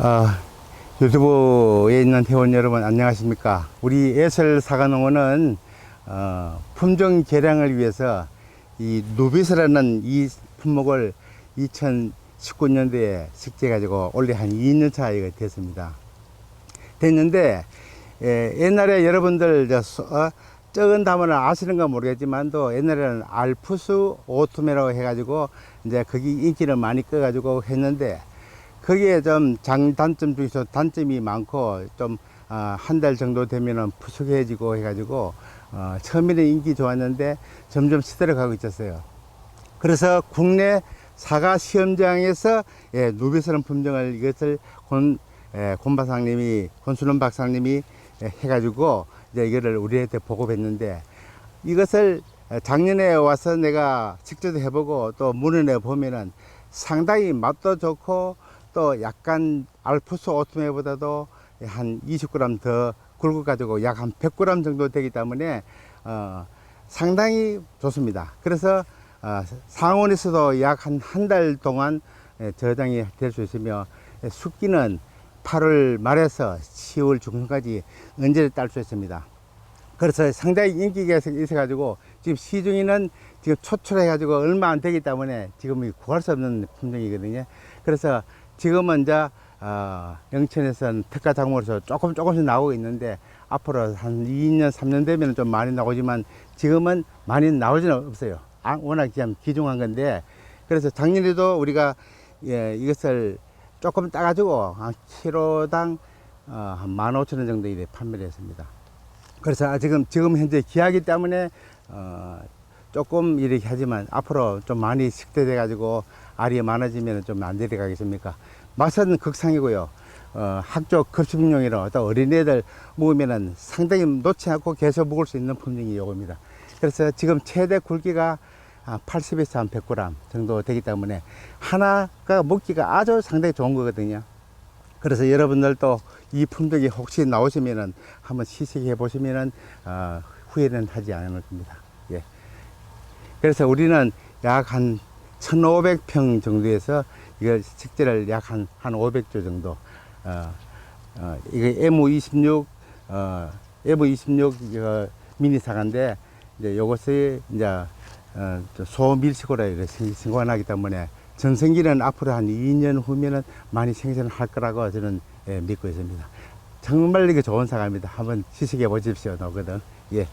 아, 유튜브에 있는 회원 여러분 안녕하십니까? 우리 예설 사과농원은 어, 품종 개량을 위해서 이 누비스라는 이 품목을 2019년도에 식재 가지고 올해 한 2년 차가 됐습니다. 됐는데 예, 옛날에 여러분들 저, 소- 어, 적은 단어를 아시는가 모르겠지만도 옛날에는 알프스 오토메라고 해가지고 이제 거기 인기를 많이 꺼가지고 했는데 거기에 좀 장단점 중에서 단점이 많고 좀 아, 한달 정도 되면은 푸석해지고 해가지고 어, 처음에는 인기 좋았는데 점점 시들어가고 있었어요. 그래서 국내 사과 시험장에서 예, 누비스런 품종을 이것을 권, 예, 권 박사님이 권순원 박사님이 예, 해가지고 이제 이거를 우리한테 보고했는데 이것을 작년에 와서 내가 직접 해보고 또 문헌에 보면은 상당히 맛도 좋고 또 약간 알프스 오토메보다도 한 20g 더 굵어 가지고 약 한 100g 정도 되기 때문에 어, 상당히 좋습니다. 그래서 어, 상온에서도 약 한 한 달 동안 예, 저장이 될 수 있으며 예, 숙기는 8월 말에서 10월 중순까지 언제를 딸 수 있습니다. 그래서 상당히 인기가 있어- 있어가지고 지금 시중에는 지금 초출해가지고 얼마 안 되기 때문에 지금 구할 수 없는 품종이거든요. 그래서 지금은 이제 어, 영천에서는 특가 작물에서 조금 조금씩 나오고 있는데 앞으로 한 2년, 3년 되면 좀 많이 나오지만 지금은 많이 나오지는 없어요. 아, 워낙 지금 귀중한 건데 그래서 작년에도 우리가 예, 이것을 조금 따가지고 한 키로당 어, 한 15,000원 정도 이래 판매를 했습니다. 그래서 아, 지금 지금 현재 기하기 때문에 어, 조금 이렇게 하지만 앞으로 좀 많이 식대돼 가지고 알이 많아지면 좀안 데려가겠습니까? 맛은 극상이고요. 어, 학교 급식용이라 또 어린애들 먹으면은 상당히 놓지 않고 계속 먹을 수 있는 품종이 요겁니다. 그래서 지금 최대 굵기가 한 80에서 한 100g 정도 되기 때문에 하나가 먹기가 아주 상당히 좋은 거거든요. 그래서 여러분들도 이 품종이 혹시 나오시면은 한번 시식해 보시면은 어, 후회는 하지 않을 겁니다. 예. 그래서 우리는 약 한 1,500평 정도에서 이걸 식재를 약한한 500조 정도. 어, 어, 이게 M26 어, M26 어, 미니 사과인데 이제 요것이 이제 어, 저 소밀식으로 이렇게 생- 생관하기 때문에 전생기는 앞으로 한 2년 후면은 많이 생산할 거라고 저는 예, 믿고 있습니다. 정말 이게 좋은 사과입니다. 한번 시식해 보십시오. 너거든. 예.